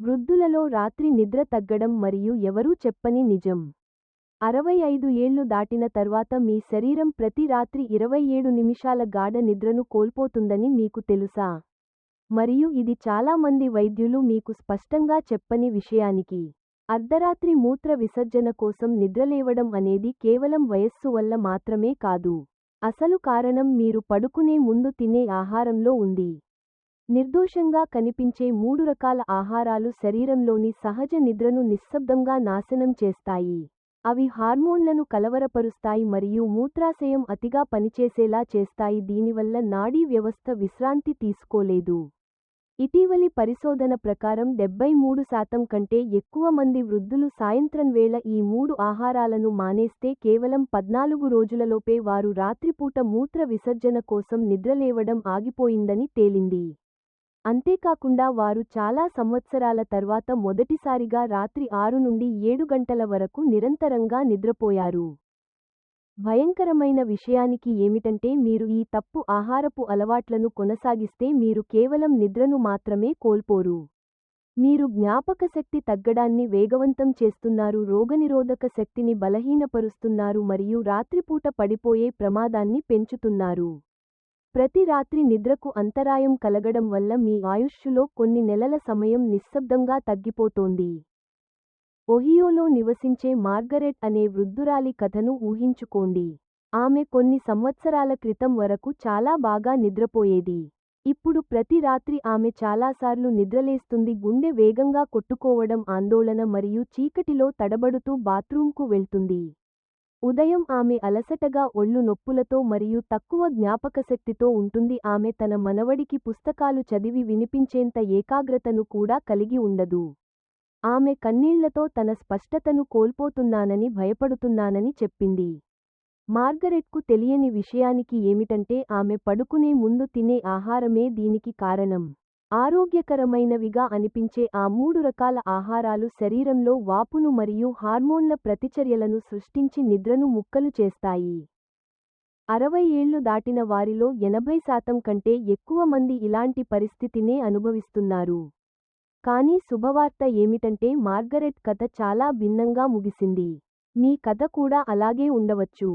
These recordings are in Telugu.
వృద్ధులలో రాత్రి నిద్ర తగ్గడం మరియు ఎవరూ చెప్పని నిజం. అరవై ఐదు ఏళ్ళు దాటిన తర్వాత మీ శరీరం ప్రతి రాత్రి ఇరవై ఏడు నిమిషాల గాఢ నిద్రను కోల్పోతుందని మీకు తెలుసా? మరియు ఇది చాలా మంది వైద్యులు మీకు స్పష్టంగా చెప్పని విషయానికి. అర్ధరాత్రి మూత్ర విసర్జన కోసం నిద్రలేవడం అనేది కేవలం వయస్సు వల్ల మాత్రమే కాదు. అసలు కారణం మీరు పడుకునే ముందు తినే ఆహారంలో ఉంది. నిర్దోషంగా కనిపించే మూడు రకాల ఆహారాలు శరీరంలోని సహజ నిద్రను నిశ్శబ్దంగా నాశనం చేస్తాయి. అవి హార్మోన్లను కలవరపరుస్తాయి మరియు మూత్రాశయం అతిగా పనిచేసేలా చేస్తాయి. దీనివల్ల నాడీ వ్యవస్థ విశ్రాంతి తీసుకోలేదు. ఇటీవలి పరిశోధన ప్రకారం డెబ్బై మూడు శాతం కంటే ఎక్కువ మంది వృద్ధులు సాయంత్రం వేళ ఈ మూడు ఆహారాలను మానేస్తే కేవలం పద్నాలుగు రోజులలోపే వారు రాత్రిపూట మూత్ర విసర్జన కోసం నిద్రలేవడం ఆగిపోయిందని తేలింది. అంతేకాకుండా వారు చాలా సంవత్సరాల తర్వాత మొదటిసారిగా రాత్రి ఆరు నుండి ఏడు గంటల వరకు నిరంతరంగా నిద్రపోయారు. భయంకరమైన విషయానికి ఏమిటంటే మీరు ఈ తప్పు ఆహారపు అలవాట్లను కొనసాగిస్తే మీరు కేవలం నిద్రను మాత్రమే కోల్పోరు. మీరు జ్ఞాపకశక్తి తగ్గడాన్ని వేగవంతం చేస్తున్నారు రోగనిరోధక శక్తిని బలహీనపరుస్తున్నారు మరియు రాత్రిపూట పడిపోయే ప్రమాదాన్ని పెంచుతున్నారు. ప్రతి రాత్రి నిద్రకు అంతరాయం కలగడం వల్ల మీ ఆయుష్షులో కొన్ని నెలల సమయం నిశ్శబ్దంగా తగ్గిపోతోంది. ఒహియోలో నివసించే మార్గరెట్ అనే వృద్ధురాలి కథను ఊహించుకోండి. ఆమె కొన్ని సంవత్సరాల క్రితం వరకు చాలా బాగా నిద్రపోయేది. ఇప్పుడు ప్రతి రాత్రి ఆమె చాలాసార్లు నిద్రలేస్తుంది గుండె వేగంగా కొట్టుకోవడం ఆందోళన మరియు చీకటిలో తడబడుతూ బాత్రూంకు వెళ్తుంది. ఉదయం ఆమె అలసటగా ఒళ్ళు నొప్పులతో మరియు తక్కువ జ్ఞాపకశక్తితో ఉంటుంది. ఆమె తన మనవడికి పుస్తకాలు చదివి వినిపించేంత ఏకాగ్రతను కూడా కలిగి ఉండదు. ఆమె కన్నీళ్ళతో తన స్పష్టతను కోల్పోతున్నానని భయపడుతున్నానని చెప్పింది. మార్గరెట్కు తెలియని విషయానికి ఏమిటంటే ఆమె పడుకునే ముందు తినే ఆహారమే దీనికి కారణం. ఆరోగ్యకరమైనవిగా అనిపించే ఆ మూడు రకాల ఆహారాలు శరీరంలో వాపును మరియు హార్మోన్ల ప్రతిచర్యలను సృష్టించి నిద్రను ముక్కలు చేస్తాయి. అరవై ఏళ్ళు దాటిన వారిలో ఎనభై శాతం కంటే ఎక్కువ మంది ఇలాంటి పరిస్థితినే అనుభవిస్తున్నారు. కానీ శుభవార్త ఏమిటంటే మార్గరెట్ కథ చాలా భిన్నంగా ముగిసింది. మీ కథ కూడా అలాగే ఉండవచ్చు.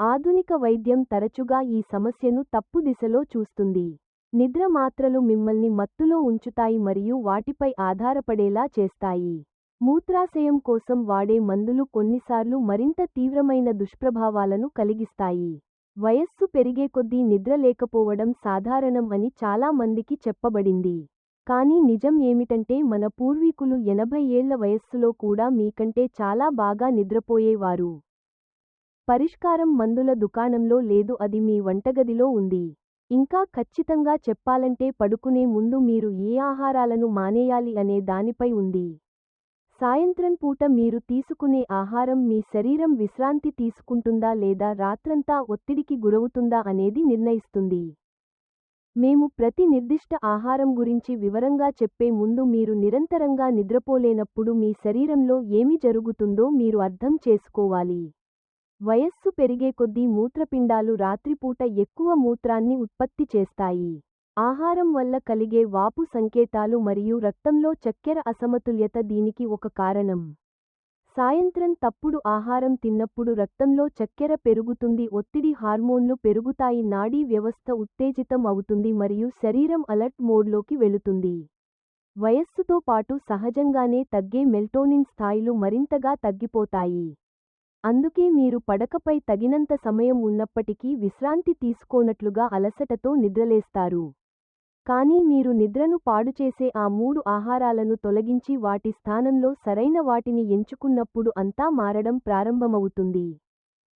ఆధునిక వైద్యం తరచుగా ఈ సమస్యను తప్పు దిశలో చూస్తుంది. నిద్ర మాత్రలు మిమ్మల్ని మత్తులో ఉంచుతాయి మరియు వాటిపై ఆధారపడేలా చేస్తాయి. మూత్రాశయం కోసం వాడే మందులు కొన్నిసార్లు మరింత తీవ్రమైన దుష్ప్రభావాలను కలిగిస్తాయి. వయస్సు పెరిగే కొద్దీ నిద్ర లేకపోవడం సాధారణం అని చాలా మందికి చెప్పబడింది. కానీ నిజం ఏమిటంటే మన పూర్వీకులు ఎనభై ఏళ్ళ వయస్సులో కూడా మీకంటే చాలా బాగా నిద్రపోయేవారు. పరిష్కారం మందుల దుకాణంలో లేదు అది మీ వంటగదిలో ఉంది. ఇంకా ఖచ్చితంగా చెప్పాలంటే పడుకునే ముందు మీరు ఏ ఆహారాలను మానేయాలి అనే దానిపై ఉంది. సాయంత్రం పూట మీరు తీసుకునే ఆహారం మీ శరీరం విశ్రాంతి తీసుకుంటుందా లేదా రాత్రంతా ఒత్తిడికి గురవుతుందా అనేది నిర్ణయిస్తుంది. మేము ప్రతి నిర్దిష్ట ఆహారం గురించి వివరంగా చెప్పే ముందు మీరు నిరంతరంగా నిద్రపోలేనప్పుడు మీ శరీరంలో ఏమి జరుగుతుందో మీరు అర్థం చేసుకోవాలి. వయస్సు పెరిగే కొద్దీ మూత్రపిండాలు రాత్రిపూట ఎక్కువ మూత్రాన్ని ఉత్పత్తి చేస్తాయి. ఆహారం వల్ల కలిగే వాపు సంకేతాలు మరియు రక్తంలో చక్కెర అసమతుల్యత దీనికి ఒక కారణం. సాయంత్రం తప్పుడు ఆహారం తిన్నప్పుడు రక్తంలో చక్కెర పెరుగుతుంది ఒత్తిడి హార్మోన్లు పెరుగుతాయి నాడీ వ్యవస్థ ఉత్తేజితం అవుతుంది మరియు శరీరం అలర్ట్ మోడ్లోకి వెళుతుంది. వయస్సుతో పాటు సహజంగానే తగ్గే మెల్టోనిన్ స్థాయిలు మరింతగా తగ్గిపోతాయి. అందుకే మీరు పడకపై తగినంత సమయం ఉన్నప్పటికీ విశ్రాంతి తీసుకోనట్లుగా అలసటతో నిద్రలేస్తారు. కానీ మీరు నిద్రను పాడుచేసే ఆ మూడు ఆహారాలను తొలగించి వాటి స్థానంలో సరైన వాటిని ఎంచుకున్నప్పుడు అంతా మారడం ప్రారంభమవుతుంది.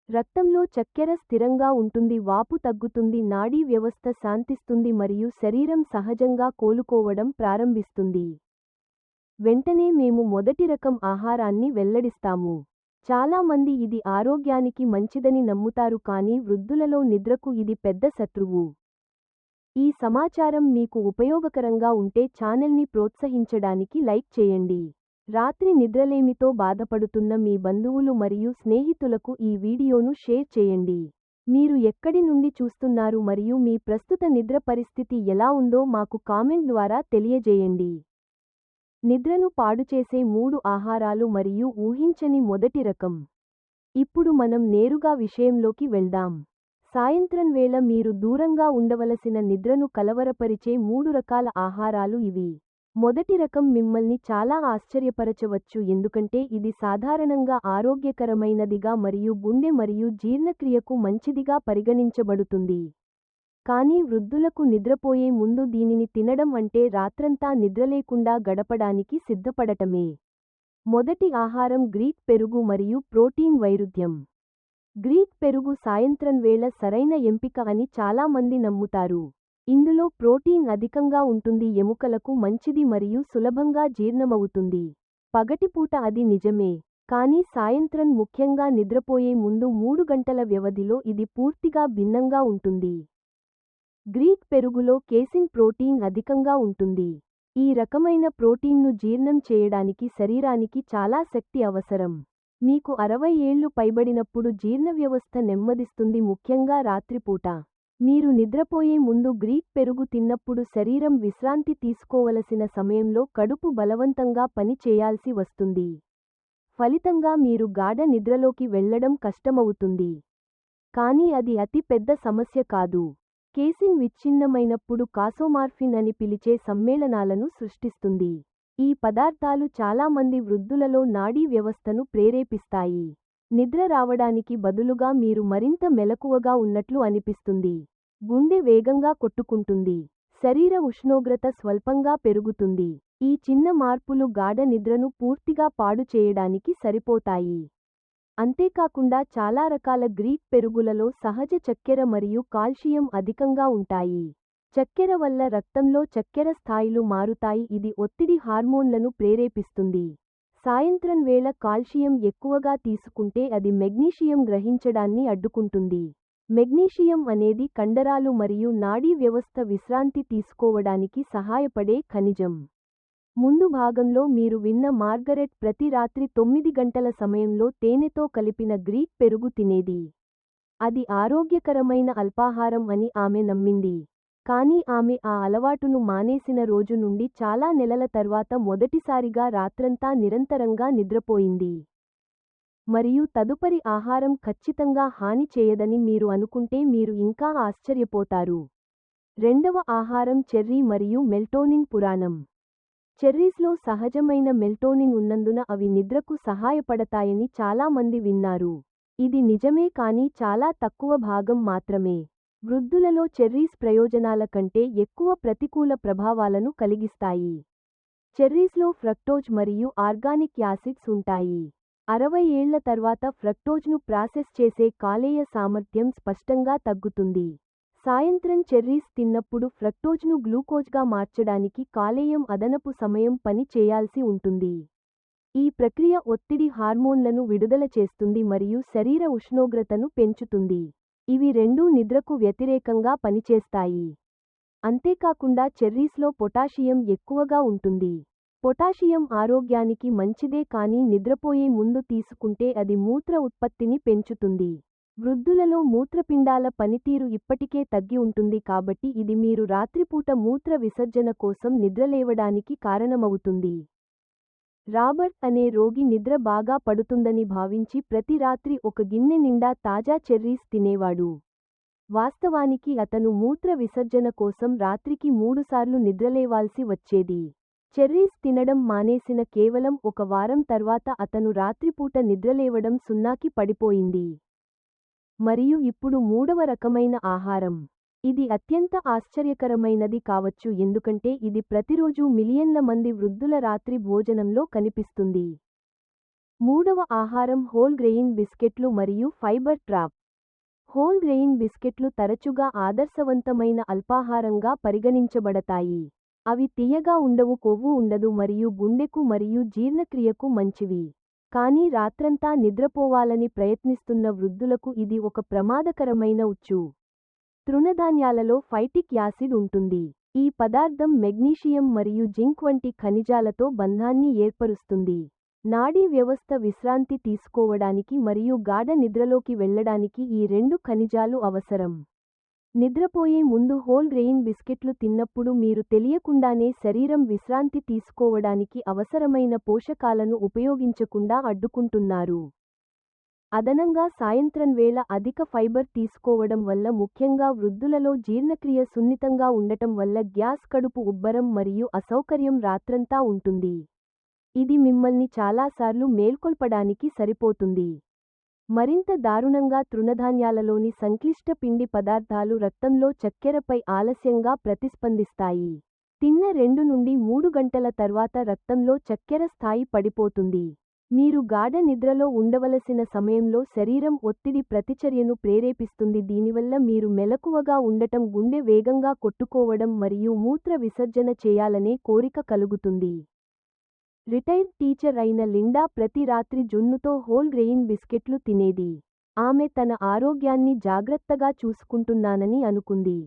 రక్తంలో చక్కెర స్థిరంగా ఉంటుంది వాపు తగ్గుతుంది నాడీ వ్యవస్థ శాంతిస్తుంది మరియు శరీరం సహజంగా కోలుకోవడం ప్రారంభిస్తుంది. వెంటనే మేము మొదటి రకం ఆహారాన్ని వెల్లడిస్తాము. చాలా మంది ఇది ఆరోగ్యానికి మంచిదని నమ్ముతారు కానీ వృద్ధులలో నిద్రకు ఇది పెద్ద శత్రువు. ఈ సమాచారం మీకు ఉపయోగకరంగా ఉంటే ఛానల్ని ప్రోత్సహించడానికి లైక్ చేయండి. రాత్రి నిద్రలేమితో బాధపడుతున్న మీ బంధువులు మరియు స్నేహితులకు ఈ వీడియోను షేర్ చేయండి. మీరు ఎక్కడి నుండి చూస్తున్నారు మరియు మీ ప్రస్తుత నిద్ర పరిస్థితి ఎలా ఉందో మాకు కామెంట్ ద్వారా తెలియజేయండి. నిద్రను పాడుచేసే మూడు ఆహారాలు మరియు ఊహించని మొదటి రకం. ఇప్పుడు మనం నేరుగా విషయంలోకి వెళ్దాం. సాయంత్రం వేళ మీరు దూరంగా ఉండవలసిన నిద్రను కలవరపరిచే మూడు రకాల ఆహారాలు ఇవి. మొదటి రకం మిమ్మల్ని చాలా ఆశ్చర్యపరచవచ్చు ఎందుకంటే ఇది సాధారణంగా ఆరోగ్యకరమైనదిగా మరియు గుండె మరియు జీర్ణక్రియకు మంచిదిగా పరిగణించబడుతుంది. కానీ వృద్ధులకు నిద్రపోయే ముందు దీనిని తినడం అంటే రాత్రంతా నిద్రలేకుండా గడపడానికి సిద్ధపడటమే. మొదటి ఆహారం గ్రీక్ పెరుగు మరియు ప్రోటీన్ వైరుధ్యం. గ్రీక్ పెరుగు సాయంత్రం వేళ సరైన ఎంపిక అని చాలామంది నమ్ముతారు. ఇందులో ప్రోటీన్ అధికంగా ఉంటుంది ఎముకలకు మంచిది మరియు సులభంగా జీర్ణమవుతుంది. పగటిపూట అది నిజమే కానీ సాయంత్రం ముఖ్యంగా నిద్రపోయే ముందు మూడు గంటల వ్యవధిలో ఇది పూర్తిగా భిన్నంగా ఉంటుంది. గ్రీక్ పెరుగులో కేసిన్ ప్రోటీన్ అధికంగా ఉంటుంది. ఈ రకమైన ప్రోటీన్ను జీర్ణం చేయడానికి శరీరానికి చాలా శక్తి అవసరం. మీకు అరవై ఏళ్ళు పైబడినప్పుడు జీర్ణ వ్యవస్థ నెమ్మదిస్తుంది ముఖ్యంగా రాత్రిపూట. మీరు నిద్రపోయే ముందు గ్రీక్ పెరుగు తిన్నప్పుడు శరీరం విశ్రాంతి తీసుకోవలసిన సమయంలో కడుపు బలవంతంగా పని చేయాల్సి వస్తుంది. ఫలితంగా మీరు గాఢ నిద్రలోకి వెళ్ళడం కష్టమవుతుంది. కానీ అది అతి పెద్ద సమస్య కాదు. కేసిన్ విచ్ఛిన్నమైనప్పుడు కాసోమార్ఫిన్ అని పిలిచే సమ్మేళనాలను సృష్టిస్తుంది. ఈ పదార్థాలు చాలామంది వృద్ధులలో నాడీ వ్యవస్థను ప్రేరేపిస్తాయి. నిద్ర రావడానికి బదులుగా మీరు మరింత మెలకువగా ఉన్నట్లు అనిపిస్తుంది. గుండె వేగంగా కొట్టుకుంటుంది. శరీర ఉష్ణోగ్రత స్వల్పంగా పెరుగుతుంది. ఈ చిన్న మార్పులు గాఢ నిద్రను పూర్తిగా పాడు చేయడానికి సరిపోతాయి. అంతేకాకుండా చాలా రకాల గ్రీక్ పెరుగులలో సహజ చక్కెర మరియు కాల్షియం అధికంగా ఉంటాయి. చక్కెర వల్ల రక్తంలో చక్కెర స్థాయిలు మారుతాయి. ఇది ఒత్తిడి హార్మోన్లను ప్రేరేపిస్తుంది. సాయంత్రం వేళ కాల్షియం ఎక్కువగా తీసుకుంటే అది మెగ్నీషియం గ్రహించడాన్ని అడ్డుకుంటుంది. మెగ్నీషియం అనేది కండరాలు మరియు నాడీ వ్యవస్థ విశ్రాంతి తీసుకోవడానికి సహాయపడే ఖనిజం. ముందు భాగంలో మీరు విన్న మార్గరెట్ ప్రతి రాత్రి తొమ్మిది గంటల సమయంలో తేనెతో కలిపిన గ్రీక్ పెరుగు తినేది. అది ఆరోగ్యకరమైన అల్పాహారం అని ఆమె నమ్మింది. కానీ ఆమె ఆ అలవాటును మానేసిన రోజు నుండి చాలా నెలల తర్వాత మొదటిసారిగా రాత్రంతా నిరంతరంగా నిద్రపోయింది. మరియు తదుపరి ఆహారం ఖచ్చితంగా హాని చేయదని మీరు అనుకుంటే మీరు ఇంకా ఆశ్చర్యపోతారు. రెండవ ఆహారం చెర్రీ మరియు మెల్టోనిన్ పురాణం. చెర్రీస్లో సహజమైన మెల్టోనిన్ ఉన్నందున అవి నిద్రకు సహాయపడతాయని చాలామంది విన్నారు. ఇది నిజమే కానీ చాలా తక్కువ భాగం మాత్రమే. వృద్ధులలో చెర్రీస్ ప్రయోజనాల కంటే ఎక్కువ ప్రతికూల ప్రభావాలను కలిగిస్తాయి. చెర్రీస్లో ఫ్రక్టోజ్ మరియు ఆర్గానిక్ యాసిడ్స్ ఉంటాయి. అరవై ఏళ్ళ తర్వాత ఫ్రక్టోజ్ను ప్రాసెస్ చేసే కాలేయ సామర్థ్యం స్పష్టంగా తగ్గుతుంది. సాయంత్రం చెర్రీస్ తిన్నప్పుడు ఫ్రక్టోజ్ను గ్లూకోజ్గా మార్చడానికి కాలేయం అదనపు సమయం పని చేయాల్సి ఉంటుంది. ఈ ప్రక్రియ ఒత్తిడి హార్మోన్లను విడుదల చేస్తుంది మరియు శరీర ఉష్ణోగ్రతను పెంచుతుంది. ఇవి రెండూ నిద్రకు వ్యతిరేకంగా పనిచేస్తాయి. అంతేకాకుండా చెర్రీస్లో పొటాషియం ఎక్కువగా ఉంటుంది. పొటాషియం ఆరోగ్యానికి మంచిదే కానీ నిద్రపోయే ముందు తీసుకుంటే అది మూత్ర ఉత్పత్తిని పెంచుతుంది. వృద్ధులలో మూత్రపిండాల పనితీరు ఇప్పటికే తగ్గి ఉంటుంది కాబట్టి ఇది మీరు రాత్రిపూట మూత్ర విసర్జన కోసం నిద్రలేవడానికి కారణమవుతుంది. రాబర్ట్ అనే రోగి నిద్ర బాగా పడుతుందని భావించి ప్రతి రాత్రి ఒక గిన్నె నిండా తాజా చెర్రీస్ తినేవాడు. వాస్తవానికి అతను మూత్ర విసర్జన కోసం రాత్రికి మూడుసార్లు నిద్రలేవాల్సి వచ్చేది. చెర్రీస్ తినడం మానేసిన కేవలం ఒక వారం తర్వాత అతను రాత్రిపూట నిద్రలేవడం సున్నాకి పడిపోయింది. మరియు ఇప్పుడు మూడవ రకమైన ఆహారం. ఇది అత్యంత ఆశ్చర్యకరమైనది కావచ్చు ఎందుకంటే ఇది ప్రతిరోజూ మిలియన్ల మంది వృద్ధుల రాత్రి భోజనంలో కనిపిస్తుంది. మూడవ ఆహారం హోల్ గ్రెయిన్ బిస్కెట్లు మరియు ఫైబర్ ట్రాప్. హోల్ గ్రెయిన్ బిస్కెట్లు తరచుగా ఆదర్శవంతమైన అల్పాహారంగా పరిగణించబడతాయి. అవి తీయగా ఉండవు కొవ్వు ఉండదు మరియు గుండెకు మరియు జీర్ణక్రియకు మంచివి. కానీ రాత్రంతా నిద్రపోవాలని ప్రయత్నిస్తున్న వృద్ధులకు ఇది ఒక ప్రమాదకరమైన ఉచ్చు. తృణధాన్యాలలో ఫైటిక్ యాసిడ్ ఉంటుంది. ఈ పదార్థం మెగ్నీషియం మరియు జింక్ వంటి ఖనిజాలతో బంధాన్ని ఏర్పరుస్తుంది. నాడీ వ్యవస్థ విశ్రాంతి తీసుకోవడానికి మరియు గాఢ నిద్రలోకి వెళ్ళడానికి ఈ రెండు ఖనిజాలు అవసరం. నిద్రపోయే ముందు హోల్ గ్రెయిన్ బిస్కెట్లు తిన్నప్పుడు మీరు తెలియకుండానే శరీరం విశ్రాంతి తీసుకోవడానికి అవసరమైన పోషకాలను ఉపయోగించకుండా అడ్డుకుంటున్నారు. అదనంగా సాయంత్రం వేళ అధిక ఫైబర్ తీసుకోవడం వల్ల ముఖ్యంగా వృద్ధులలో జీర్ణక్రియ సున్నితంగా ఉండటం వల్ల గ్యాస్ కడుపు ఉబ్బరం మరియు అసౌకర్యం రాత్రంతా ఉంటుంది. ఇది మిమ్మల్ని చాలాసార్లు మేల్కొల్పడానికి సరిపోతుంది. మరింత దారుణంగా తృణధాన్యాలలోని సంక్లిష్ట పిండి పదార్థాలు రక్తంలో చక్కెరపై ఆలస్యంగా ప్రతిస్పందిస్తాయి. తిన్న రెండు నుండి మూడు గంటల తర్వాత రక్తంలో చక్కెర స్థాయి పడిపోతుంది. మీరు గాఢ నిద్రలో ఉండవలసిన సమయంలో శరీరం ఒత్తిడి ప్రతిచర్యను ప్రేరేపిస్తుంది. దీనివల్ల మీరు మెలకువగా ఉండటం గుండె వేగంగా కొట్టుకోవడం మరియు మూత్ర విసర్జన చేయాలనే కోరిక కలుగుతుంది. రిటైర్డ్ టీచర్ అయిన లిండా ప్రతి రాత్రి జున్నుతో హోల్ గ్రెయిన్ బిస్కెట్లు తినేది. ఆమె తన ఆరోగ్యాన్ని జాగ్రత్తగా చూసుకుంటున్నానని అనుకుంది.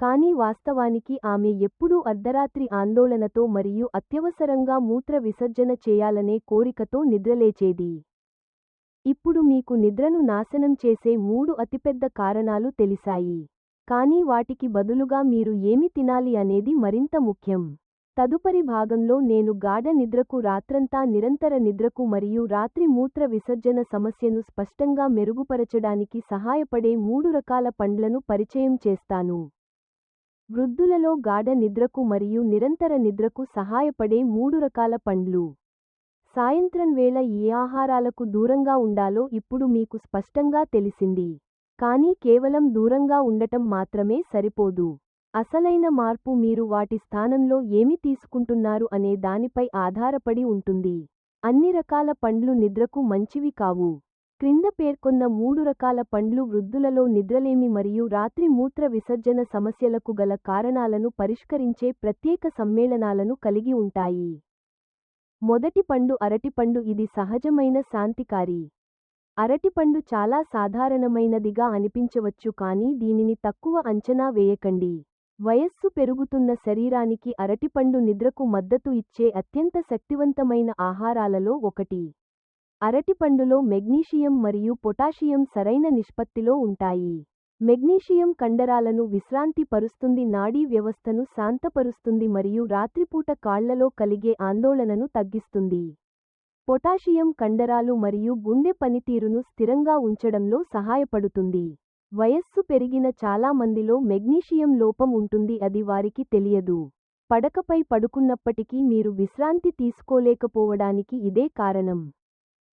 కానీ వాస్తవానికి ఆమె ఎప్పుడూ అర్ధరాత్రి ఆందోళనతో మరియు అత్యవసరంగా మూత్ర విసర్జన చేయాలనే కోరికతో నిద్రలేచేది. ఇప్పుడు మీకు నిద్రను నాశనం చేసే మూడు అతిపెద్ద కారణాలు తెలిసాయి. కానీ వాటికి బదులుగా మీరు ఏమి తినాలి అనేది మరింత ముఖ్యం. తదుపరి భాగంలో నేను గాఢ నిద్రకు రాత్రంతా నిరంతర నిద్రకు మరియు రాత్రి మూత్ర విసర్జన సమస్యను స్పష్టంగా మెరుగుపరచడానికి సహాయపడే మూడు రకాల పండ్లను పరిచయం చేస్తాను. వృద్ధులలో గాఢ నిద్రకు మరియు నిరంతర నిద్రకు సహాయపడే మూడు రకాల పండ్లు. సాయంత్రం వేళ ఏ ఆహారాలకు దూరంగా ఉండాలో ఇప్పుడు మీకు స్పష్టంగా తెలిసింది. కానీ కేవలం దూరంగా ఉండటం మాత్రమే సరిపోదు. అసలైన మార్పు మీరు వాటి స్థానంలో ఏమి తీసుకుంటున్నారు అనే దానిపై ఆధారపడి ఉంటుంది. అన్ని రకాల పండ్లు నిద్రకు మంచివి కావు. క్రింద పేర్కొన్న మూడు రకాల పండ్లు వృద్ధులలో నిద్రలేమి మరియు రాత్రి మూత్ర విసర్జన సమస్యలకు గల కారణాలను పరిష్కరించే ప్రత్యేక సమ్మేళనాలను కలిగి ఉంటాయి. మొదటి పండు అరటిపండు ఇది సహజమైన శాంతికారి. అరటిపండు చాలా సాధారణమైనదిగా అనిపించవచ్చు కానీ దీనిని తక్కువ అంచనా వేయకండి. వయస్సు పెరుగుతున్న శరీరానికి అరటిపండు నిద్రకు మద్దతు ఇచ్చే అత్యంత శక్తివంతమైన ఆహారాలలో ఒకటి. అరటిపండులో మెగ్నీషియం మరియు పొటాషియం సరైన నిష్పత్తిలో ఉంటాయి. మెగ్నీషియం కండరాలను విశ్రాంతి పరుస్తుంది నాడీ వ్యవస్థను శాంతపరుస్తుంది మరియు రాత్రిపూట కాళ్ళలో కలిగే ఆందోళనను తగ్గిస్తుంది. పొటాషియం కండరాలు మరియు గుండె పనితీరును స్థిరంగా ఉంచడంలో సహాయపడుతుంది. వయస్సు పెరిగిన చాలా మందిలో మెగ్నీషియం లోపం ఉంటుంది అది వారికి తెలియదు. పడకపై పడుకున్నప్పటికీ మీరు విశ్రాంతి తీసుకోలేకపోవడానికి ఇదే కారణం.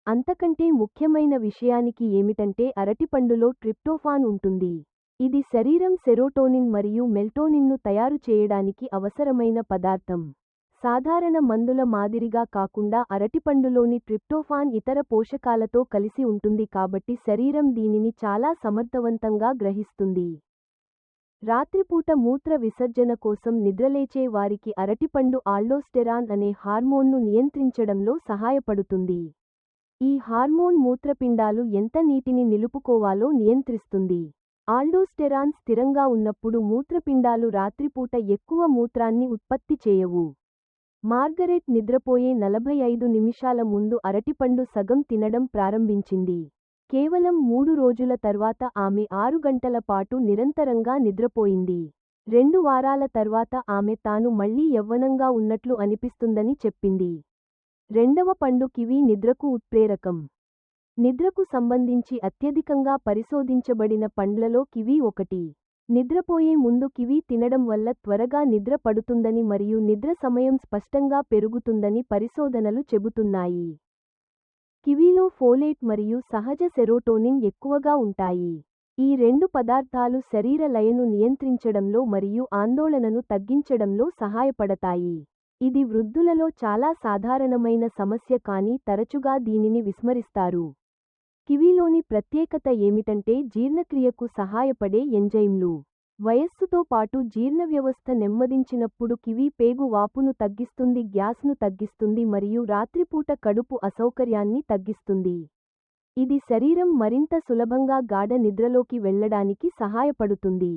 అంతకంటే ముఖ్యమైన విషయానికి ఏమిటంటే అరటిపండులో ట్రిప్టోఫాన్ ఉంటుంది. ఇది శరీరం సెరోటోనిన్ మరియు మెల్టోనిన్ను తయారు చేయడానికి అవసరమైన పదార్థం. సాధారణ మందుల మాదిరిగా కాకుండా అరటిపండులోని ట్రిప్టోఫాన్ ఇతర పోషకాలతో కలిసి ఉంటుంది కాబట్టి శరీరం దీనిని చాలా సమర్థవంతంగా గ్రహిస్తుంది. రాత్రిపూట మూత్ర విసర్జన కోసం నిద్రలేచే వారికి అరటిపండు ఆల్డోస్టెరాన్ అనే హార్మోన్ను నియంత్రించడంలో సహాయపడుతుంది. ఈ హార్మోన్ మూత్రపిండాలు ఎంత నీటిని నిలుపుకోవాలో నియంత్రిస్తుంది. ఆల్డోస్టెరాన్ స్థిరంగా ఉన్నప్పుడు మూత్రపిండాలు రాత్రిపూట ఎక్కువ మూత్రాన్ని ఉత్పత్తి చేయవు. మార్గరెట్ నిద్రపోయే నలభై ఐదు నిమిషాల ముందు అరటిపండు సగం తినడం ప్రారంభించింది. కేవలం మూడు రోజుల తర్వాత ఆమె ఆరు గంటల పాటు నిరంతరంగా నిద్రపోయింది. రెండు వారాల తర్వాత ఆమె తాను మళ్ళీ యవ్వనంగా ఉన్నట్లు అనిపిస్తుందని చెప్పింది. రెండవ పండు కివి నిద్రకు ఉత్ప్రేరకం. నిద్రకు సంబంధించి అత్యధికంగా పరిశోధించబడిన పండ్లలో కివి ఒకటి. నిద్రపోయే ముందు కివి తినడం వల్ల త్వరగా నిద్ర పడుతుందని మరియు నిద్ర సమయం స్పష్టంగా పెరుగుతుందని పరిశోధనలు చెబుతున్నాయి. కివీలో ఫోలేట్ మరియు సహజ సెరోటోనిన్ ఎక్కువగా ఉంటాయి. ఈ రెండు పదార్థాలు శరీర లయను నియంత్రించడంలో మరియు ఆందోళనను తగ్గించడంలో సహాయపడతాయి. ఇది వృద్ధులలో చాలా సాధారణమైన సమస్య కానీ తరచుగా దీనిని విస్మరిస్తారు. కివీలోని ప్రత్యేకత ఏమిటంటే జీర్ణక్రియకు సహాయపడే ఎంజైమ్లు. వయస్సుతో పాటు జీర్ణ వ్యవస్థ నెమ్మదించినప్పుడు కివి పేగు వాపును తగ్గిస్తుంది గ్యాస్ను తగ్గిస్తుంది మరియు రాత్రిపూట కడుపు అసౌకర్యాన్ని తగ్గిస్తుంది. ఇది శరీరం మరింత సులభంగా గాఢ నిద్రలోకి వెళ్ళడానికి సహాయపడుతుంది.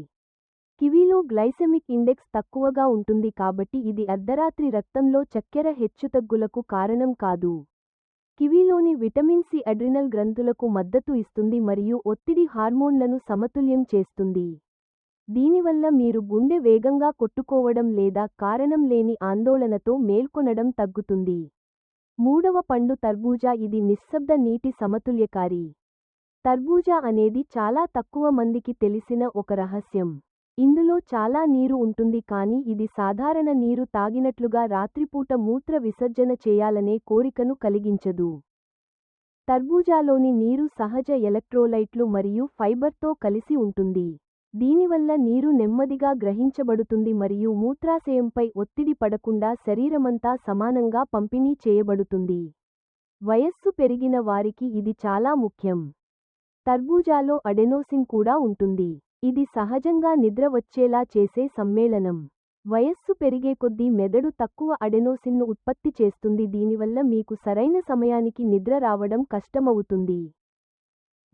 కివీలో గ్లైసెమిక్ ఇండెక్స్ తక్కువగా ఉంటుంది కాబట్టి ఇది అర్ధరాత్రి రక్తంలో చక్కెర హెచ్చుతగ్గులకు కారణం కాదు. కివీలోని విటమిన్ సి అడ్రినల్ గ్రంథులకు మద్దతు ఇస్తుంది మరియు ఒత్తిడి హార్మోన్లను సమతుల్యం చేస్తుంది. దీనివల్ల మీరు గుండె వేగంగా కొట్టుకోవడం లేదా కారణం లేని ఆందోళనతో మేల్కొనడం తగ్గుతుంది. మూడవ పండు తర్బూజా ఇది నిశ్శబ్ద నీటి సమతుల్యకారి. తర్బూజా అనేది చాలా తక్కువ మందికి తెలిసిన ఒక రహస్యం. ఇందులో చాలా నీరు ఉంటుంది కానీ ఇది సాధారణ నీరు తాగినట్లుగా రాత్రిపూట మూత్ర విసర్జన చేయాలనే కోరికను కలిగించదు. తర్బూజాలోని నీరు సహజ ఎలక్ట్రోలైట్లు మరియు ఫైబర్తో కలిసి ఉంటుంది. దీనివల్ల నీరు నెమ్మదిగా గ్రహించబడుతుంది మరియు మూత్రాశయంపై ఒత్తిడి పడకుండా శరీరమంతా సమానంగా పంపిణీ చేయబడుతుంది. వయస్సు పెరిగిన వారికి ఇది చాలా ముఖ్యం. తర్బూజాలో అడెనోసిన్ కూడా ఉంటుంది. ఇది సహజంగా నిద్ర వచ్చేలా చేసే సమ్మేళనం. వయస్సు పెరిగే కొద్దీ మెదడు తక్కువ అడెనోసిన్ను ఉత్పత్తి చేస్తుంది. దీనివల్ల మీకు సరైన సమయానికి నిద్ర రావడం కష్టమవుతుంది.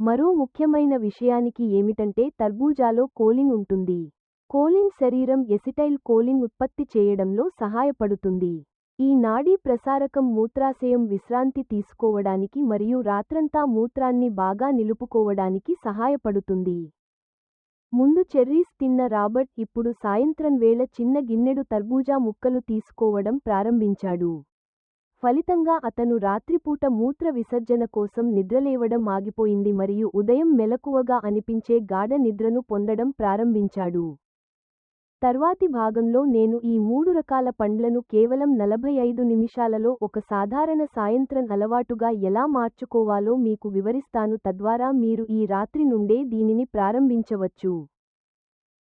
మరో ముఖ్యమైన విషయానికి ఏమిటంటే తర్బూజాలో కోలిన్ ఉంటుంది. కోలిన్ శరీరం ఎసిటైల్ కోలిన్ ఉత్పత్తి చేయడంలో సహాయపడుతుంది. ఈ నాడీ ప్రసారకం మూత్రాశయం విశ్రాంతి తీసుకోవడానికి మరియు రాత్రంతా మూత్రాన్ని బాగా నిలుపుకోవడానికి సహాయపడుతుంది. ముందు చెర్రీస్ తిన్న రాబర్ట్ ఇప్పుడు సాయంత్రం వేళ చిన్న గిన్నెడు తర్బూజా ముక్కలు తీసుకోవడం ప్రారంభించాడు. ఫలితంగా అతను రాత్రిపూట మూత్ర విసర్జన కోసం నిద్రలేవడం ఆగిపోయింది మరియు ఉదయం మెలకువగా అనిపించే గాఢ నిద్రను పొందడం ప్రారంభించాడు. తర్వాతి భాగంలో నేను ఈ మూడు రకాల పండ్లను కేవలం నలభై ఐదు నిమిషాలలో ఒక సాధారణ సాయంత్రం అలవాటుగా ఎలా మార్చుకోవాలో మీకు వివరిస్తాను. తద్వారా మీరు ఈ రాత్రి నుండే దీనిని ప్రారంభించవచ్చు.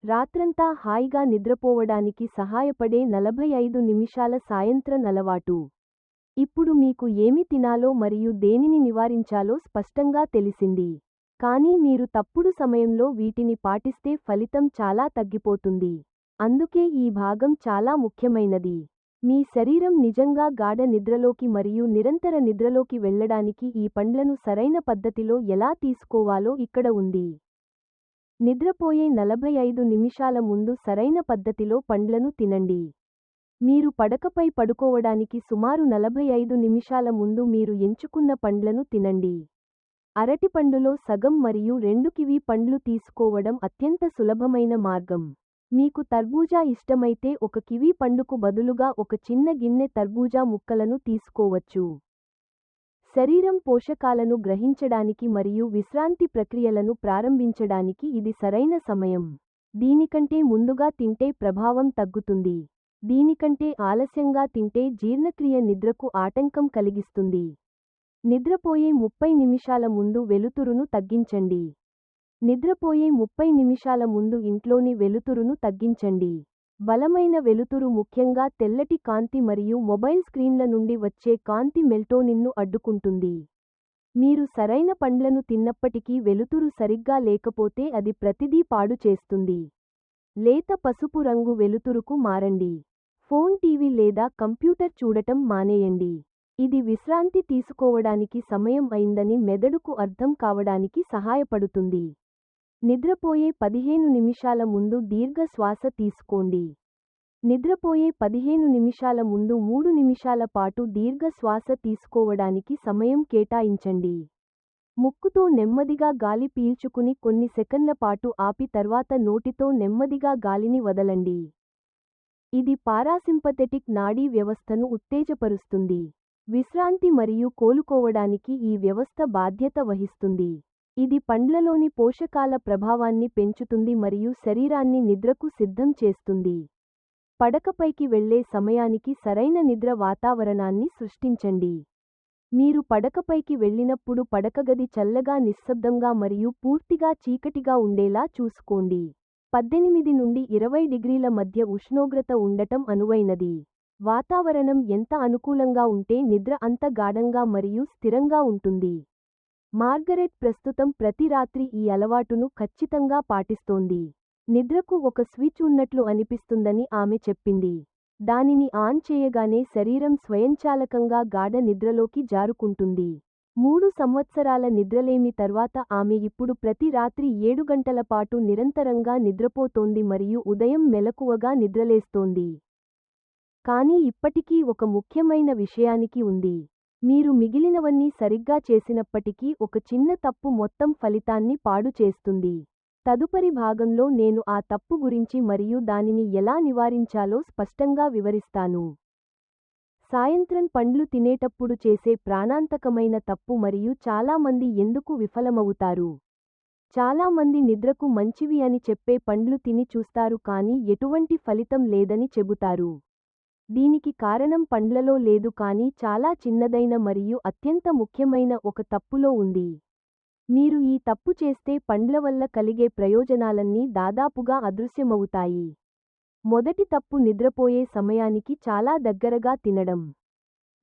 రాత్రంతా హాయిగా నిద్రపోవడానికి సహాయపడే నలభై ఐదు నిమిషాల సాయంత్రం అలవాటు. ఇప్పుడు మీకు ఏమి తినాలో మరియు దేనిని నివారించాలో స్పష్టంగా తెలిసింది. కానీ మీరు తప్పుడు సమయంలో వీటిని పాటిస్తే ఫలితం చాలా తగ్గిపోతుంది. అందుకే ఈ భాగం చాలా ముఖ్యమైనది. మీ శరీరం నిజంగా గాఢ నిద్రలోకి మరియు నిరంతర నిద్రలోకి వెళ్ళడానికి ఈ పండ్లను సరైన పద్ధతిలో ఎలా తీసుకోవాలో ఇక్కడ ఉంది. నిద్రపోయే నలభై ఐదు నిమిషాల ముందు సరైన పద్ధతిలో పండ్లను తినండి. మీరు పడకపై పడుకోవడానికి సుమారు నలభై ఐదు నిమిషాల ముందు మీరు ఎంచుకున్న పండ్లను తినండి. అరటిపండులో సగం మరియు రెండు కివీ పండ్లు తీసుకోవడం అత్యంత సులభమైన మార్గం. మీకు తర్బూజా ఇష్టమైతే ఒక కివీ పండుకు బదులుగా ఒక చిన్న గిన్నె తర్బూజా ముక్కలను తీసుకోవచ్చు. శరీరం పోషకాలను గ్రహించడానికి మరియు విశ్రాంతి ప్రక్రియలను ప్రారంభించడానికి ఇది సరైన సమయం. దీనికంటే ముందుగా తింటే ప్రభావం తగ్గుతుంది. దీనికంటే ఆలస్యంగా తింటే జీర్ణక్రియ నిద్రకు ఆటంకం కలిగిస్తుంది. నిద్రపోయే ముప్పై నిమిషాల ముందు వెలుతురును తగ్గించండి. నిద్రపోయే ముప్పై నిమిషాల ముందు ఇంట్లోని వెలుతురును తగ్గించండి. బలమైన వెలుతురు ముఖ్యంగా తెల్లటి కాంతి మరియు మొబైల్ స్క్రీన్ల నుండి వచ్చే కాంతి మెల్టోనిన్ను అడ్డుకుంటుంది. మీరు సరైన పండ్లను తిన్నప్పటికీ వెలుతురు సరిగ్గా లేకపోతే అది ప్రతిదీ పాడు చేస్తుంది. లేత పసుపు రంగు వెలుతురుకు మారండి. ఫోన్ టీవీ లేదా కంప్యూటర్ చూడటం మానేయండి. ఇది విశ్రాంతి తీసుకోవడానికి సమయం అయిందని మెదడుకు అర్థం కావడానికి సహాయపడుతుంది. నిద్రపోయే పదిహేను నిమిషాల ముందు దీర్ఘ శ్వాస తీసుకోండి. నిద్రపోయే పదిహేను నిమిషాల ముందు మూడు నిమిషాల పాటు దీర్ఘ శ్వాస తీసుకోవడానికి సమయం కేటాయించండి. ముక్కుతో నెమ్మదిగా గాలి పీల్చుకుని కొన్ని సెకన్ల పాటు ఆపి తర్వాత నోటితో నెమ్మదిగా గాలిని వదలండి. ఇది పారాసింపథెటిక్ నాడీ వ్యవస్థను ఉత్తేజపరుస్తుంది. విశ్రాంతి మరియు కోలుకోవడానికి ఈ వ్యవస్థ బాధ్యత వహిస్తుంది. ఇది పండ్లలోని పోషకాల ప్రభావాన్ని పెంచుతుంది మరియు శరీరాన్ని నిద్రకు సిద్ధం చేస్తుంది. పడకపైకి వెళ్ళే సమయానికి సరైన నిద్ర వాతావరణాన్ని సృష్టించండి. మీరు పడకపైకి వెళ్ళినప్పుడు పడకగది చల్లగా నిశ్శబ్దంగా మరియు పూర్తిగా చీకటిగా ఉండేలా చూసుకోండి. పద్దెనిమిది నుండి ఇరవై డిగ్రీల మధ్య ఉష్ణోగ్రత ఉండటం అనువైనది. వాతావరణం ఎంత అనుకూలంగా ఉంటే నిద్ర అంత గాఢంగా మరియు స్థిరంగా ఉంటుంది. మార్గరెట్ ప్రస్తుతం ప్రతి రాత్రి ఈ అలవాటును ఖచ్చితంగా పాటిస్తోంది. నిద్రకు ఒక స్విచ్ ఉన్నట్లు అనిపిస్తుందని ఆమె చెప్పింది. దానిని ఆన్ చేయగానే శరీరం స్వయంచాలకంగా గాఢ నిద్రలోకి జారుకుంటుంది. మూడు సంవత్సరాల నిద్రలేమి తర్వాత ఆమె ఇప్పుడు ప్రతి రాత్రి ఏడు గంటల పాటు నిరంతరంగా నిద్రపోతోంది మరియు ఉదయం మెలకువగా నిద్రలేస్తోంది. కానీ ఇప్పటికీ ఒక ముఖ్యమైన విషయానికి ఉంది. మీరు మిగిలినవన్నీ సరిగ్గా చేసినప్పటికీ ఒక చిన్న తప్పు మొత్తం ఫలితాన్ని పాడు చేస్తుంది. తదుపరి భాగంలో నేను ఆ తప్పు గురించి మరియు దానిని ఎలా నివారించాలో స్పష్టంగా వివరిస్తాను. సాయంత్రం పండ్లు తినేటప్పుడు చేసే ప్రాణాంతకమైన తప్పు మరియు చాలా మంది ఎందుకు విఫలమవుతారు? చాలా మంది నిద్రకు మంచివి అని చెప్పే పండ్లు తిని చూస్తారు కానీ ఎటువంటి ఫలితం లేదని చెబుతారు. దీనికి కారణం పండ్లలో లేదు కానీ చాలా చిన్నదైన మరియు అత్యంత ముఖ్యమైన ఒక తప్పులో ఉంది. మీరు ఈ తప్పు చేస్తే పండ్ల వల్ల కలిగే ప్రయోజనాలన్నీ దాదాపుగా అదృశ్యమవుతాయి. మొదటి తప్పు నిద్రపోయే సమయానికి చాలా దగ్గరగా తినడం.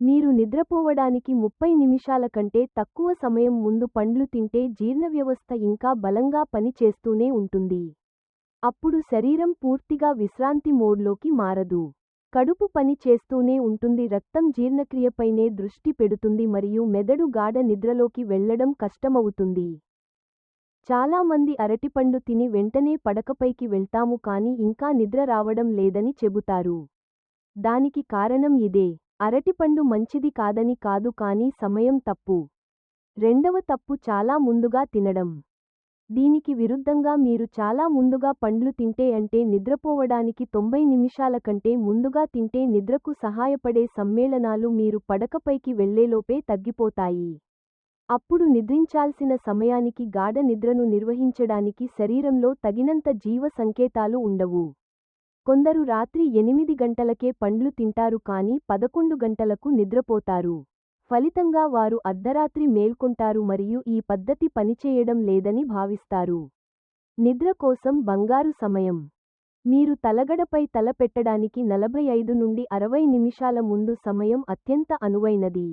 మీరు నిద్రపోవడానికి ముప్పై నిమిషాల కంటే తక్కువ సమయం ముందు పండ్లు తింటే జీర్ణవ్యవస్థ ఇంకా బలంగా పని చేస్తూనే ఉంటుంది. అప్పుడు శరీరం పూర్తిగా విశ్రాంతి మోడ్లోకి మారదు. కడుపు పని చేస్తూనే ఉంటుంది. రక్తం జీర్ణక్రియపైనే దృష్టి పెడుతుంది మరియు మెదడు గాఢ నిద్రలోకి వెళ్ళడం కష్టమవుతుంది. చాలామంది అరటిపండు తిని వెంటనే పడకపైకి వెళ్తాము కాని ఇంకా నిద్ర రావడం లేదని చెబుతారు. దానికి కారణం ఇదే. అరటిపండు మంచిది కాదని కాదు కానీ సమయం తప్పు. రెండవ తప్పు చాలా ముందుగా తినడం. దీనికి విరుద్ధంగా మీరు చాలా ముందుగా పండ్లు తింటే అంటే నిద్రపోవడానికి తొంభై నిమిషాల కంటే ముందుగా తింటే నిద్రకు సహాయపడే సమ్మేళనాలు మీరు పడకపైకి వెళ్ళేలోపే తగ్గిపోతాయి. అప్పుడు నిద్రించాల్సిన సమయానికి గాఢ నిద్రను నిర్వహించడానికి శరీరంలో తగినంత జీవ సంకేతాలు ఉండవు. కొందరు రాత్రి ఎనిమిది గంటలకే పండ్లు తింటారు కానీ పదకొండు గంటలకు నిద్రపోతారు. ఫలితంగా వారు అర్ధరాత్రి మేల్కొంటారు మరియు ఈ పద్ధతి పనిచేయడం లేదని భావిస్తారు. నిద్ర కోసం బంగారు సమయం. మీరు తలగడపై తల పెట్టడానికి నలభై ఐదు నుండి అరవై నిమిషాల ముందు సమయం అత్యంత అనువైనది.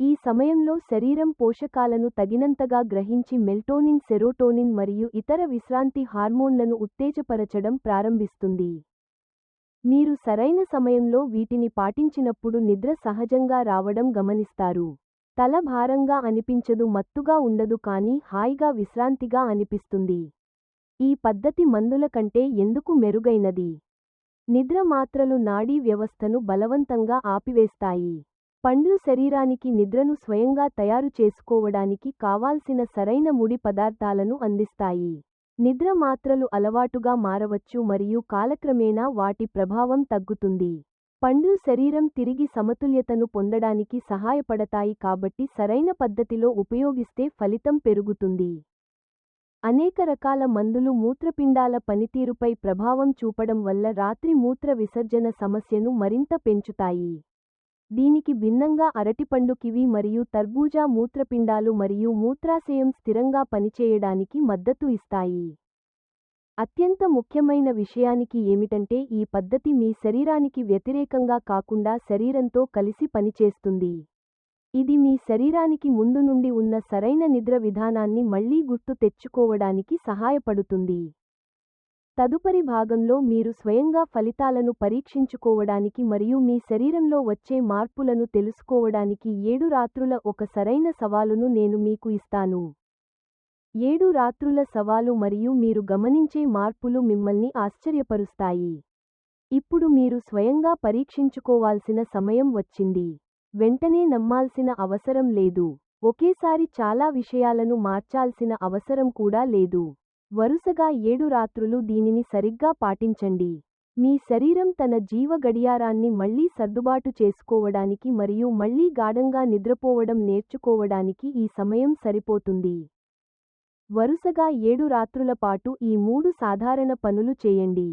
ఈ సమయంలో శరీరం పోషకాలను తగినంతగా గ్రహించి మెల్టోనిన్ సెరోటోనిన్ మరియు ఇతర విశ్రాంతి హార్మోన్లను ఉత్తేజపరచడం ప్రారంభిస్తుంది. మీరు సరైన సమయంలో వీటిని పాటించినప్పుడు నిద్ర సహజంగా రావడం గమనిస్తారు. తల భారంగా అనిపించదు మత్తుగా ఉండదు కానీ హాయిగా విశ్రాంతిగా అనిపిస్తుంది. ఈ పద్ధతి మందుల కంటే ఎందుకు మెరుగైనది? నిద్ర మాత్రలు నాడీ వ్యవస్థను బలవంతంగా ఆపివేస్తాయి. పండ్లు శరీరానికి నిద్రను స్వయంగా తయారు చేసుకోవడానికి కావాల్సిన సరైన ముడి పదార్థాలను అందిస్తాయి. నిద్ర మాత్రలు అలవాటుగా మారవచ్చు మరియు కాలక్రమేణా వాటి ప్రభావం తగ్గుతుంది. పండ్లు శరీరం తిరిగి సమతుల్యతను పొందడానికి సహాయపడతాయి కాబట్టి సరైన పద్ధతిలో ఉపయోగిస్తే ఫలితం పెరుగుతుంది. అనేక రకాల మందులు మూత్రపిండాల పనితీరుపై ప్రభావం చూపడం వల్ల రాత్రి మూత్ర విసర్జన సమస్యను మరింత పెంచుతాయి. దీనికి భిన్నంగా అరటిపండు కివి మరియు తర్బూజా మూత్రపిండాలు మరియు మూత్రాశయం స్థిరంగా పనిచేయడానికి మద్దతు ఇస్తాయి. అత్యంత ముఖ్యమైన విషయానికి ఏమిటంటే ఈ పద్ధతి మీ శరీరానికి వ్యతిరేకంగా కాకుండా శరీరంతో కలిసి పనిచేస్తుంది. ఇది మీ శరీరానికి ముందు నుండి ఉన్న సరైన నిద్ర విధానాన్ని మళ్ళీ గుర్తు తెచ్చుకోవడానికి సహాయపడుతుంది. తదుపరి భాగంలో మీరు స్వయంగా ఫలితాలను పరీక్షించుకోవడానికి మరియు మీ శరీరంలో వచ్చే మార్పులను తెలుసుకోవడానికి ఏడు రాత్రుల ఒక సరైన సవాలును నేను మీకు ఇస్తాను. ఏడు రాత్రుల సవాలు మరియు మీరు గమనించే మార్పులు మిమ్మల్ని ఆశ్చర్యపరుస్తాయి. ఇప్పుడు మీరు స్వయంగా పరీక్షించుకోవాల్సిన సమయం వచ్చింది. వెంటనే నమ్మాల్సిన అవసరం లేదు. ఒకేసారి చాలా విషయాలను మార్చాల్సిన అవసరం కూడా లేదు. వరుసగా ఏడు రాత్రులు దీనిని సరిగ్గా పాటించండి. మీ శరీరం తన జీవ గడియారాన్ని మళ్ళీ సర్దుబాటు చేసుకోవడానికి మరియు మళ్ళీ గాఢంగా నిద్రపోవడం నేర్చుకోవడానికి ఈ సమయం సరిపోతుంది. వరుసగా ఏడు రాత్రుల పాటు ఈ మూడు సాధారణ పనులు చేయండి.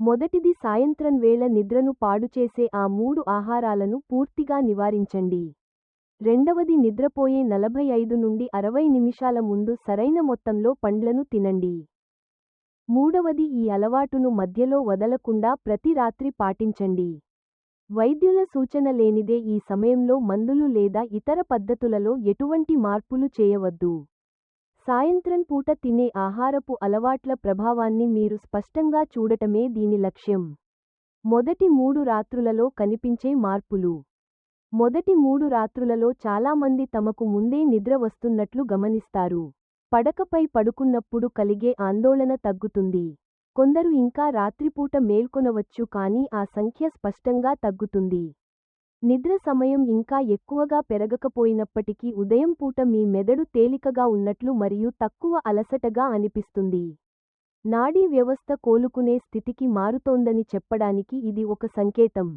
మొదటిది సాయంత్రం వేళ నిద్రను పాడుచేసే ఆ మూడు ఆహారాలను పూర్తిగా నివారించండి. రెండవది నిద్రపోయే నలభై ఐదు నుండి అరవై నిమిషాల ముందు సరైన మొత్తంలో పండ్లను తినండి. మూడవది ఈ అలవాటును మధ్యలో వదలకుండా ప్రతి రాత్రి పాటించండి. వైద్యుల సూచన లేనిదే ఈ సమయంలో మందులు లేదా ఇతర పద్ధతులలో ఎటువంటి మార్పులు చేయవద్దు. సాయంత్రం పూట తినే ఆహారపు అలవాట్ల ప్రభావాన్ని మీరు స్పష్టంగా చూడటమే దీని లక్ష్యం. మొదటి మూడు రాత్రులలో కనిపించే మార్పులు. మొదటి మూడు రాత్రులలో చాలామంది తమకు ముందే నిద్ర వస్తున్నట్లు గమనిస్తారు. పడకపై పడుకున్నప్పుడు కలిగే ఆందోళన తగ్గుతుంది. కొందరు ఇంకా రాత్రిపూట మేల్కొనవచ్చు కానీ ఆ సంఖ్య స్పష్టంగా తగ్గుతుంది. నిద్ర సమయం ఇంకా ఎక్కువగా పెరగకపోయినప్పటికీ ఉదయం పూట మీ మెదడు తేలికగా ఉన్నట్లు మరియు తక్కువ అలసటగా అనిపిస్తుంది. నాడీ వ్యవస్థ కోలుకునే స్థితికి మారుతోందని చెప్పడానికి ఇది ఒక సంకేతం.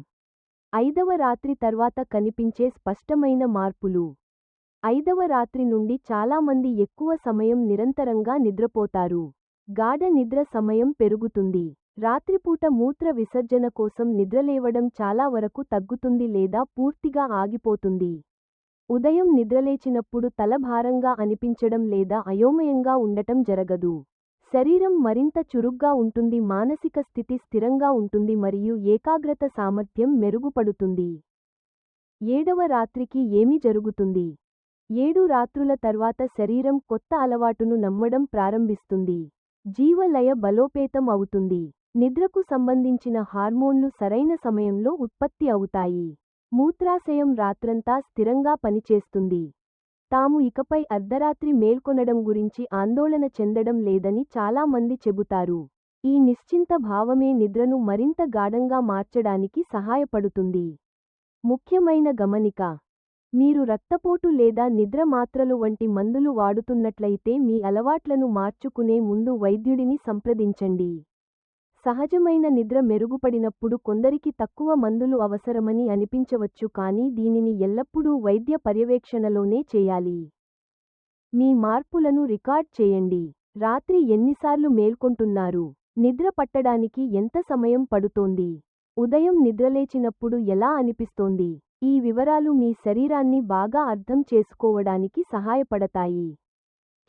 ఐదవ రాత్రి తర్వాత కనిపించే స్పష్టమైన మార్పులు. ఐదవ రాత్రి నుండి చాలామంది ఎక్కువ సమయం నిరంతరంగా నిద్రపోతారు. గాఢ నిద్ర సమయం పెరుగుతుంది. రాత్రిపూట మూత్ర విసర్జన కోసం నిద్రలేవడం చాలా వరకు తగ్గుతుంది లేదా పూర్తిగా ఆగిపోతుంది. ఉదయం నిద్రలేచినప్పుడు తల భారంగా అనిపించడం లేదా అయోమయంగా ఉండటం జరగదు. శరీరం మరింత చురుగ్గా ఉంటుంది మానసిక స్థితి స్థిరంగా ఉంటుంది మరియు ఏకాగ్రత సామర్థ్యం మెరుగుపడుతుంది. ఏడవ రాత్రికి ఏమి జరుగుతుంది? ఏడు రాత్రుల తర్వాత శరీరం కొత్త అలవాటును నమ్మడం ప్రారంభిస్తుంది. జీవలయ బలోపేతం అవుతుంది. నిద్రకు సంబంధించిన హార్మోన్లు సరైన సమయంలో ఉత్పత్తి అవుతాయి. మూత్రాశయం రాత్రంతా స్థిరంగా పనిచేస్తుంది. తాము ఇకపై అర్ధరాత్రి మేల్కొనడం గురించి ఆందోళన చెందడం లేదని చాలామంది చెబుతారు. ఈ నిశ్చింత భావమే నిద్రను మరింత గాఢంగా మార్చడానికి సహాయపడుతుంది. ముఖ్యమైన గమనిక. మీరు రక్తపోటు లేదా నిద్ర మాత్రలు వంటి మందులు వాడుతున్నట్లయితే మీ అలవాట్లను మార్చుకునే ముందు వైద్యుడిని సంప్రదించండి. సహజమైన నిద్ర మెరుగుపడినప్పుడు కొందరికి తక్కువ మందులు అవసరమని అనిపించవచ్చు కానీ దీనిని ఎల్లప్పుడూ వైద్య పర్యవేక్షణలోనే చేయాలి. మీ మార్పులను రికార్డ్ చేయండి. రాత్రి ఎన్నిసార్లు మేల్కొంటున్నారు? నిద్ర పట్టడానికి ఎంత సమయం పడుతోంది? ఉదయం నిద్రలేచినప్పుడు ఎలా అనిపిస్తోంది? ఈ వివరాలు మీ శరీరాన్ని బాగా అర్థం చేసుకోవడానికి సహాయపడతాయి.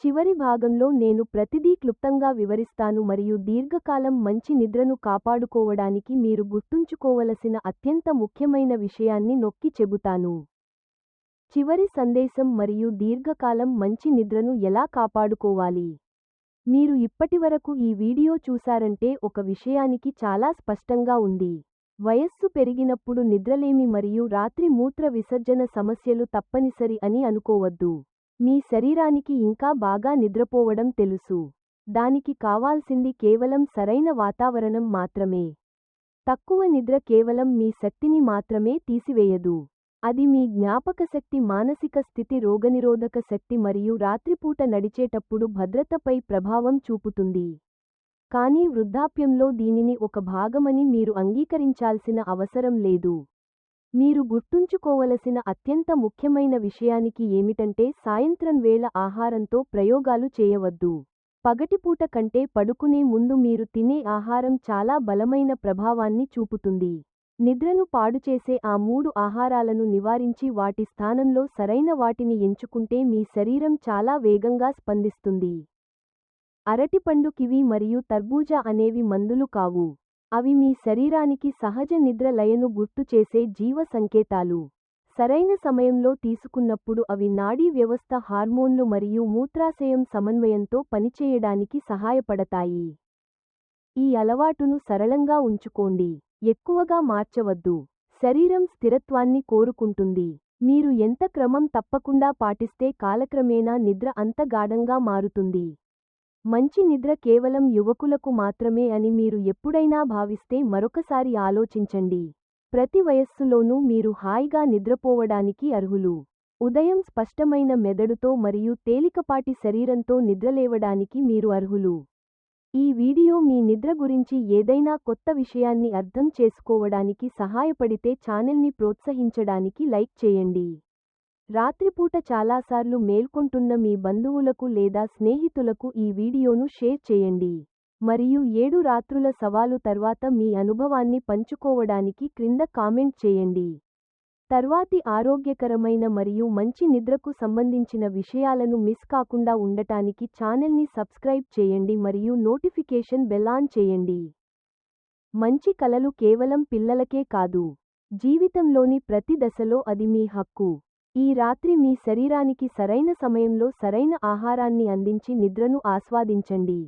చివరి భాగంలో నేను ప్రతిదీ క్లుప్తంగా వివరిస్తాను మరియు దీర్ఘకాలం మంచి నిద్రను కాపాడుకోవడానికి మీరు గుర్తుంచుకోవలసిన అత్యంత ముఖ్యమైన విషయాన్ని నొక్కి చెబుతాను. చివరి సందేశం మరియు దీర్ఘకాలం మంచి నిద్రను ఎలా కాపాడుకోవాలి? మీరు ఇప్పటివరకు ఈ వీడియో చూశారంటే ఒక విషయానికి చాలా స్పష్టంగా ఉంది. వయస్సు పెరిగినప్పుడు నిద్రలేమి మరియు రాత్రి మూత్ర విసర్జన సమస్యలు తప్పనిసరి అని అనుకోవద్దు. మీ శరీరానికి ఇంకా బాగా నిద్రపోవడం తెలుసు. దానికి కావాల్సింది కేవలం సరైన వాతావరణం మాత్రమే. తక్కువ నిద్ర కేవలం మీ శక్తిని మాత్రమే తీసివేయదు. అది మీ జ్ఞాపకశక్తి మానసిక స్థితి రోగనిరోధక శక్తి మరియు రాత్రిపూట నడిచేటప్పుడు భద్రతపై ప్రభావం చూపుతుంది. కానీ వృద్ధాప్యంలో దీనిని ఒక భాగమని మీరు అంగీకరించాల్సిన అవసరం లేదు. మీరు గుర్తుంచుకోవలసిన అత్యంత ముఖ్యమైన విషయానికి ఏమిటంటే సాయంత్రం వేళ ఆహారంతో ప్రయోగాలు చేయవద్దు. పగటిపూట కంటే పడుకునే ముందు మీరు తినే ఆహారం చాలా బలమైన ప్రభావాన్ని చూపుతుంది. నిద్రను పాడుచేసే ఆ మూడు ఆహారాలను నివారించి వాటి స్థానంలో సరైన వాటిని ఎంచుకుంటే మీ శరీరం చాలా వేగంగా స్పందిస్తుంది. అరటిపండు కివి మరియు తర్బూజా అనేవి మందులు కావు. అవి మీ శరీరానికి సహజ నిద్ర లయను గుర్తుచేసే జీవ సంకేతాలు. సరైన సమయంలో తీసుకున్నప్పుడు అవి నాడీ వ్యవస్థ హార్మోన్లు మరియు మూత్రాశయం సమన్వయంతో పనిచేయడానికి సహాయపడతాయి. ఈ అలవాటును సరళంగా ఉంచుకోండి. ఎక్కువగా మార్చవద్దు. శరీరం స్థిరత్వాన్ని కోరుకుంటుంది. మీరు ఎంత క్రమం తప్పకుండా పాటిస్తే కాలక్రమేణా నిద్ర అంత గాఢంగా మారుతుంది. మంచి నిద్ర కేవలం యువకులకు మాత్రమే అని మీరు ఎప్పుడైనా భావిస్తే మరొకసారి ఆలోచించండి. ప్రతి వయస్సులోనూ మీరు హాయిగా నిద్రపోవడానికి అర్హులు. ఉదయం స్పష్టమైన మెదడుతో మరియు తేలికపాటి శరీరంతో నిద్రలేవడానికి మీరు అర్హులు. ఈ వీడియో మీ నిద్ర గురించి ఏదైనా కొత్త విషయాన్ని అర్థం చేసుకోవడానికి సహాయపడితే ఛానల్ని ప్రోత్సహించడానికి లైక్ చేయండి. రాత్రిపూట చాలాసార్లు మేల్కొంటున్న మీ బంధువులకు లేదా స్నేహితులకు ఈ వీడియోను షేర్ చేయండి. మరియు ఏడు రాత్రుల సవాలు తర్వాత మీ అనుభవాన్ని పంచుకోవడానికి క్రింద కామెంట్ చేయండి. తర్వాతి ఆరోగ్యకరమైన మరియు మంచి నిద్రకు సంబంధించిన విషయాలను మిస్ కాకుండా ఉండటానికి ఛానల్ని సబ్స్క్రైబ్ చేయండి మరియు నోటిఫికేషన్ బెల్ ఆన్ చేయండి. మంచి కలలు కేవలం పిల్లలకే కాదు జీవితంలోని ప్రతి దశలో అది మీ హక్కు. ఈ రాత్రి మీ శరీరానికి సరైన సమయంలో సరైన ఆహారాన్ని అందించి నిద్రను ఆస్వాదించండి.